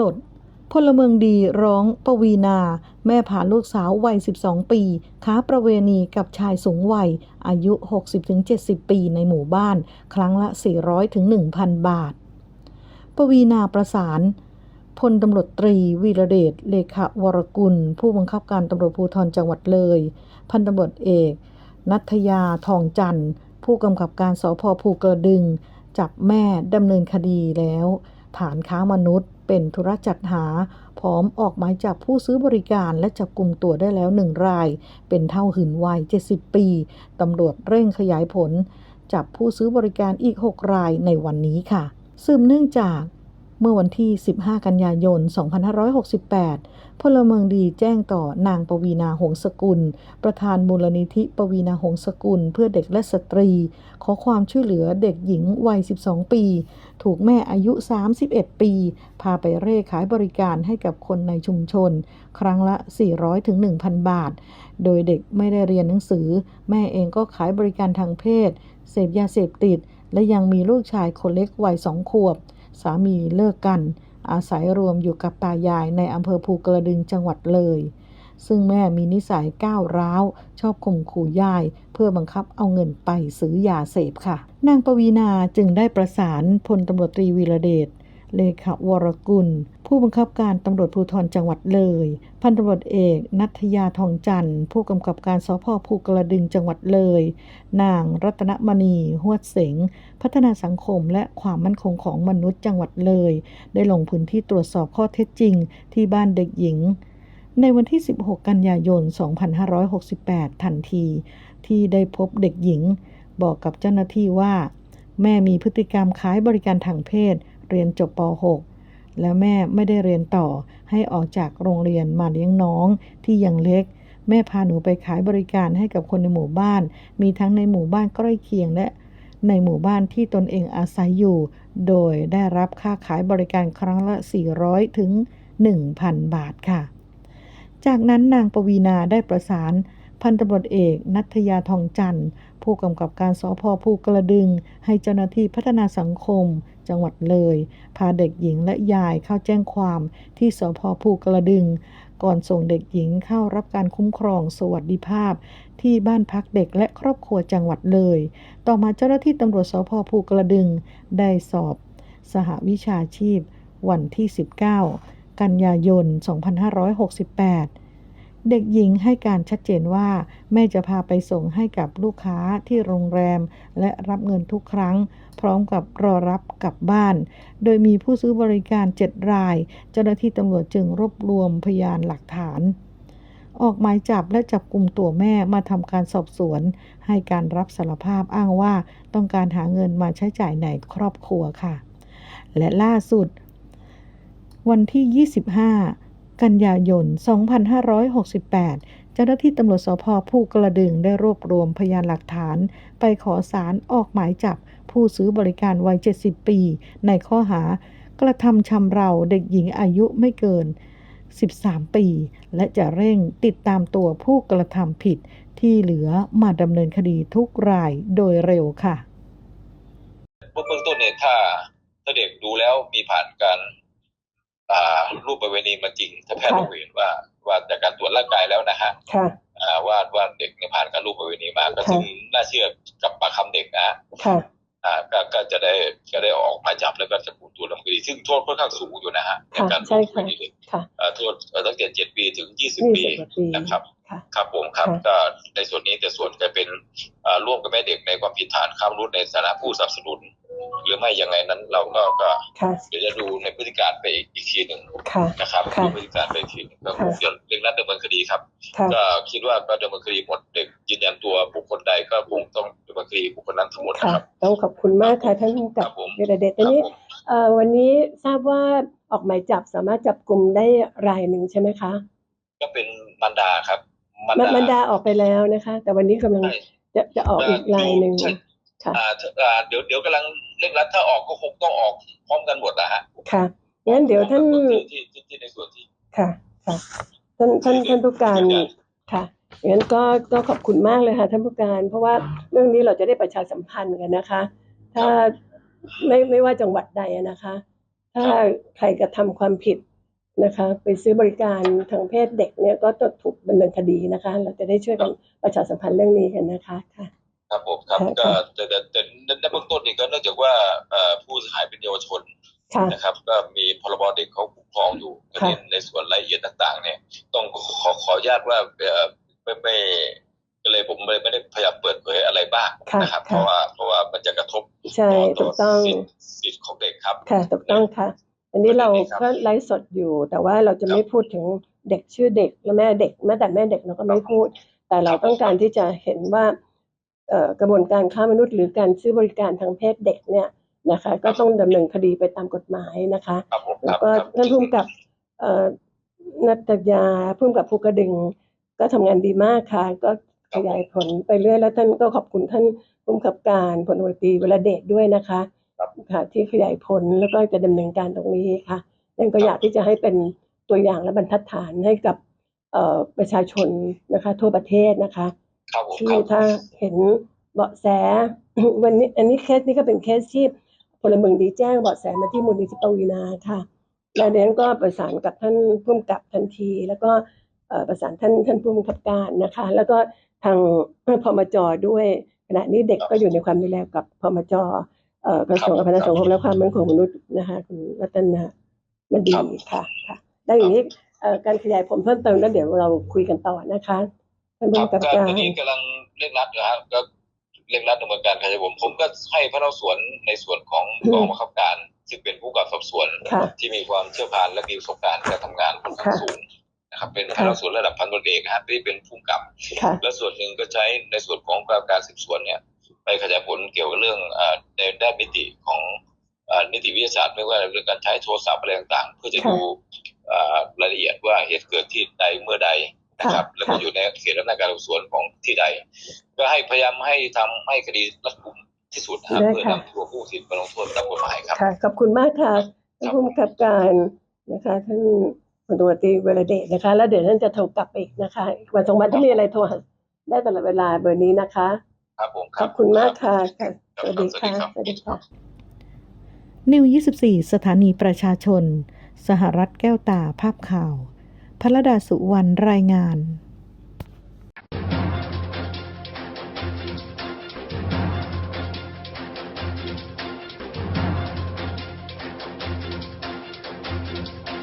ลด พลเมืองดีร้องปวีนา แม่พาลูกสาววัย 12 ปี ค้าประเวณีกับชายสูงวัย อายุ 60-70 ปีในหมู่บ้าน ครั้งละ 400-1,000 บาท ปวีนาประสานพลตำรวจตรีวีระเดชเลขาวรกุล ผู้บังคับการตำรวจภูธรจังหวัดเลย พันตำรวจเอก นัทยาทองจันทร์ ผู้กำกับการสพภูกระดึง จับแม่ดำเนินคดีแล้ว ฐานค้ามนุษย์ เป็นธุระจัดหา พร้อมออกหมายจับผู้ซื้อบริการและจับกลุ่มตัวได้แล้วหนึ่งราย เป็นเท่าหืนวัย 70 ปี ตำรวจเร่งขยายผล จับผู้ซื้อบริการอีก 6 รายในวันนี้ค่ะ สืบเนื่องจาก เมื่อวันที่ 15 กันยายน 2568 พลเมืองดีแจ้งต่อนางปวีนาหงสกุล ประธานมูลนิธิปวีนาหงสกุล เพื่อเด็กและสตรี ขอความช่วยเหลือเด็กหญิงวัย 12 ปี ถูกแม่อายุ 31 ปี พาไปเร่ขายบริการให้กับคนในชุมชน ครั้งละ 400ถึง1,000 บาท โดยเด็กไม่ได้เรียนหนังสือ แม่เองก็ขายบริการทางเพศ เสพยาเสพติด และยังมีลูกชายคนเล็กวัยสองขวบ สามีเลิกกัน อาศัยรวมอยู่กับตายายในอำเภอภูกระดึงจังหวัดเลย ซึ่งแม่มีนิสัยก้าวร้าว ชอบข่มขู่ยาย เพื่อบังคับเอาเงินไปซื้อยาเสพค่ะ นางปวีนาจึงได้ประสานพลตำรวจตรีวีระเดชเลขาวรกุล ผู้บังคับการตำรวจภูธรจังหวัดเลย พันตำรวจเอก นัทยาทองจันทร์ ผู้กำกับการสพภูกระดึงจังหวัดเลย นางรัตนมณีหวดเสงพัฒนาสังคมและความมั่นคงของมนุษย์จังหวัดเลย ได้ลงพื้นที่ตรวจสอบข้อเท็จจริง ที่บ้านเด็กหญิง ในวันที่ 16 กันยายน 2568 ทันที ที่ได้พบเด็กหญิง บอกกับเจ้าหน้าที่ว่า แม่มีพฤติกรรมขายบริการทางเพศ เรียนจบป .6 และแม่ไม่ได้เรียนต่อ ให้ออกจากโรงเรียนมาเลี้ยงน้องที่ยังเล็ก แม่พาหนูไปขายบริการให้กับคนในหมู่บ้าน มีทั้งในหมู่บ้านใกล้เคียงและในหมู่บ้านที่ตนเองอาศัยอยู่ โดยได้รับค่าขายบริการครั้งละ 400 ถึง 1,000 บาทค่ะ จากนั้นนางปวีนาได้ประสานพันตำรวจเอกนัทยาทองจันทร์ ผู้กำกับการสพภูกระดึง ให้เจ้าหน้าที่พัฒนาสังคม จังหวัดเลย พาเด็กหญิงและยายเข้าแจ้งความที่สพภูกระดึง ก่อนส่งเด็กหญิงเข้ารับการคุ้มครองสวัสดิภาพ ที่บ้านพักเด็กและครอบครัวจังหวัดเลย ต่อมาเจ้าหน้าที่ตำรวจสพภูกระดึง ได้สอบ สหวิชาชีพ วันที่ 19 กันยายน 2568 เด็กหญิงให้การชัดเจนว่า แม่จะพาไปส่งให้กับลูกค้าที่โรงแรม และรับเงินทุกครั้ง พร้อมกับรอรับกลับบ้าน โดยมีผู้ซื้อบริการ 7 ราย เจ้าหน้าที่ตำรวจจึงรวบรวมพยานหลักฐาน ออกหมายจับและจับกลุ่มตัวแม่มาทำการสอบสวน ให้การรับสารภาพอ้างว่าต้องการหาเงินมาใช้จ่ายในครอบครัวค่ะ และล่าสุด วันที่ 25 กันยายน 2568 เจ้าหน้าที่ตำรวจสพผู้กระดึงได้รวบรวมพยานหลักฐาน ไปขอสารออกหมายจับผู้ซื้อบริการวัย 70 ปี ในข้อหากระทำชำเราเด็กหญิงอายุไม่เกิน 13 ปี และจะเร่งติดตามตัวผู้กระทำผิดที่เหลือมาดำเนินคดีทุกรายโดยเร็วค่ะเบื้องต้นเนี่ยถ้าถ้าเด็กดูแล้วมีผ่านการ รูปประเวณีมาจริง ถ้าแพทย์ค่ะระบุเห็นว่าว่าจากการตรวจร่างกายแล้วนะฮะค่ะอ่าว่าว่าเด็กเนี่ยผ่านการรูปประเวณีมาก็ค่ะซึ่งน่าเชื่อกับปากคำเด็กนะฮะค่ะอ่าก็ก็จะได้จะได้ออกหมายจับแล้วก็จะผูกตัวดำเนินคดีซึ่งโทษค่อนข้างสูงอยู่นะฮะในค่ะการรูใช่ปประเวค่ะณีเด็กค่ะอ่าโทษเอ่อตั้งแต่เจ็ดปีถึงยี่สิบยี่ปีสิบกว่าปีนะครับ ค่ะครับผมครับค่ะก็ในส่วนนี้แต่ส่วนจะเป็นอ่าร่วมกับแม่เด็กในความผิดฐานค้ามนุษย์ในฐานะผู้สนับสนุน หรือไม่ยังไงนั้นเราก็ก็ค่ะเดี๋ยวจะดูในพฤติการไปอีกทีหนึ่งค่ะนะครับค่ะดูพฤติการไปอีกทีหนึ่งก็ค่ะเดี๋ยวเร่งรัดดำเนินคดีครับค่ะก็คิดว่าก็ดำเนินคดีหมดเด็กยืนยันตัวบุคคลใดก็คงต้องดำเนินคดีบุคคลนั้นทั้งหมดนะค่ะครับต้องขอบคุณมากค่ะท่านผู้กำคกัรับบผมวีระเดชคทีรับนี้ผมเอ่อวันนี้ทราบว่าออกหมายจับสามารถจับกลุ่มได้รายหนึ่งใช่ไหมคะ ก็เป็นมันดาครับ มันมันดาออกไปแล้วนะคะ แต่วันนี้กำลังใช่จะจะออกอีกรายหนึ่งใช่ค่ะอ่าถ้าอ่าเดี๋ยวเดี๋ยวกำลังเร่งรัดถ้าออกก็คงต้องออกพร้อมกันหมดนะฮะค่ะงั้นเดี๋ยวท่านที่ที่ที่ที่ในส่วนที่ค่ะค่ะท่านท่านท่านผู้การค่ะงั้นก็ก็ขอบคุณมากเลยค่ะท่านผู้การ เพราะว่าเรื่องนี้เราจะได้ประชาสัมพันธ์กันนะคะ ถ้าไม่ไม่ว่าจังหวัดใดอะนะคะ ถ้าใครกระทำความผิด นะคะไปซื้อบริการทางเพศเด็กเนี่ยก็จะถูกดำเนินคดีนะคะ เราจะได้ช่วยกันประชาสัมพันธ์เรื่องนี้กันนะคะค่ะ ครับผมครับค่ะก็แต่แต่แต่ในเบื้องต้นนี่ก็เนื่องจากว่าเอ่อผู้เสียหายเป็นเยาวชนค่ะ นะครับ ก็มีพรบเด็กเขาคุ้มครองอยู่ค่ะ ในในส่วนรายละเอียดต่าง ๆ เนี่ย ต้องขอขออนุญาตว่าเอ่อไม่ไม่ก็เลยผมไม่ไม่ได้พยายามเปิดเผยอะไรบ้างค่ะนะครับ เพค่ะ ราะว่าเพราะว่ามันจะกระทบใช่ต่ถูกต้องสิทธิ์สิทธิ์ของเด็กครับ ค่ะถูกต้องค่ะ อันนี้เราครับก็ไลฟ์สดอยู่ แต่ว่าเราจะไม่พูดถึงเด็กชื่อเด็กและแม่เด็กแม้แต่แม่เด็กเราก็ไม่พูด แต่เราต้องการที่จะเห็นว่าเอ่อกระบวนการค้ามนุษย์หรือการซื้อบริการทางเพศเด็กเนี่ยนะคะ ก็ต้องดำเนินคดีไปตามกฎหมายนะคะครับผมคแล้วรับก็ครับท่านผู้กำกับเอ่อนัตยาผู้กำกับภูกระดึง ก็ทำงานดีมากค่ะ ก็ขยายผลไปเรื่อยแล้วท่านก็ขอบคุณท่านผู้กำกับการพลตำรวจตรีวรเดชด้วยนะคะ ครับค่ะที่ขยายผลแล้วก็จะดำเนินการตรงนี้ค่ะนั่นก็อยากที่จะให้เป็นตัวอย่างและบรรทัดฐานให้กับเอ่อประชาชนนะคะทั่วประเทศนะคะครับผมที่ครับถ้าเห็นเบาะแสวันนี้อันนี้เคสนี้ก็เป็นเคสที่พลเมืองดีแจ้งเบาะแสมาที่มูลนิธิปวีนาค่ะแล้วเดนก็ประสานกับท่านผู้กำกับทันที แล้วก็เอ่อประสานท่านท่านผู้บังคับการนะคะ แล้วก็ทางพมจด้วยขณะนี้เด็กก็อยู่ในความดูแลกับพมจเอ่อ กระทรวงพัฒนาสังคมและความมั่นคงของมนุษย์นะคะคุณรัตนามันดีค่ะค่ะแล้วอย่างนี้เอ่อการขยายผลเพิ่มเติมแล้วเดี๋ยวเราคุยกันต่อนะคะท่านผู้ครับกำกับก็การตอนนี้กำลังเร่งรัดนะฮะก็เร่งรัดดำเนินการขยายผลผมก็ให้พนักงานสวนในส่วนของกองบังคับการ ซึ่งเป็นผู้กำกับสอบสวนค่ะที่มีความเชี่ยวชาญและมีประสบการณ์การทำงานค่อนข้างค่ะสูงนะครับเป็นพนักงานสวนระดับพันตำรวจเอกนะฮะที่เป็นผู้กำกับค่ะและส่วนหนึ่งก็ใช้ในส่วนของการการสืบสวนเนี่ย ไปขยายผลเกี่ยวกับเรื่องเอ่อในด้านมิติของเอ่อนิติวิทยาศาสตร์ไม่ว่าเรื่องการใช้โทรศัพท์อะไรต่างๆ เพื่อจะค่ะดูเอ่อรายละเอียดว่าเหตุเกิดที่ใดเมื่อใดนะครับค่ะแล้วก็อยู่ในเขตอำนาจการสืบสวนของที่ใด ก็ให้พยายามให้ทำให้คดีรัดกุมที่สุดนะครับได้เพื่อค่ะนำตัวผู้ผิดมาลงโทษตามกฎหมายครับค่ะขอบคุณมากค่ะท่านผู้กำกับการนะคะท่านพลตำรวจตรีเวรเดชนะคะ แล้วเดี๋ยวท่านจะโทรกลับไปอีกนะคะอีกวันสองวันถ้ามีอะไรโทรหาได้ตลอดเวลาเบอร์นี้นะคะ ครับผมคขรัอบคุณมากค่ะค่ะครับสวัสดีค่ะสวัสดีครับสวัสดีค่ะนิว24 สถานีประชาชน สหรัฐแก้วตาภาพข่าวพระดาสุวรรณรายงาน